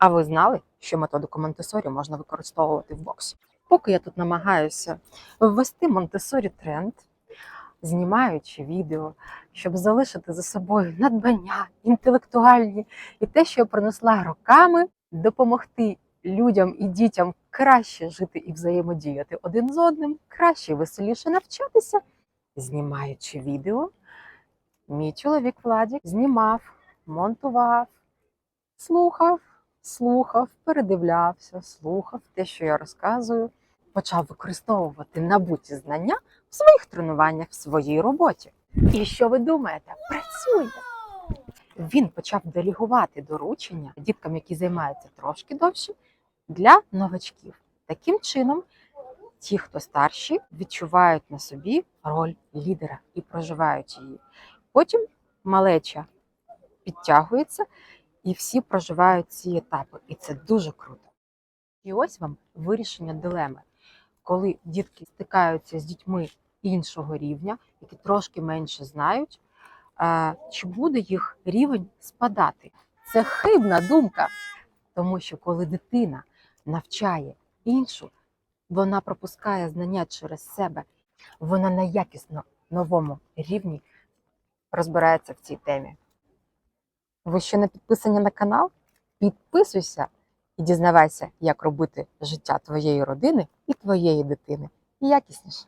А ви знали, що методику Монтесорі можна використовувати в боксі? Поки я тут намагаюся ввести Монтесорі тренд, знімаючи відео, щоб залишити за собою надбання, інтелектуальні і те, що я принесла роками, допомогти людям і дітям краще жити і взаємодіяти один з одним, краще і веселіше навчатися, знімаючи відео. Мій чоловік Владік знімав, монтував, слухав, слухав, передивлявся, слухав те, що я розказую, почав використовувати набуті знання в своїх тренуваннях, в своїй роботі. І що ви думаєте? Працює! Він почав делегувати доручення діткам, які займаються трошки довше, для новачків. Таким чином, ті, хто старші, відчувають на собі роль лідера і проживають її. Потім малеча підтягується, і всі проживають ці етапи. І це дуже круто. І ось вам вирішення дилеми, коли дітки стикаються з дітьми іншого рівня, які трошки менше знають, чи буде їх рівень спадати. Це хибна думка, тому що коли дитина навчає іншу, вона пропускає знання через себе, вона на якісно новому рівні розбирається в цій темі. Ви ще не підписані на канал? Підписуйся і дізнавайся, як робити життя твоєї родини і твоєї дитини якісніше.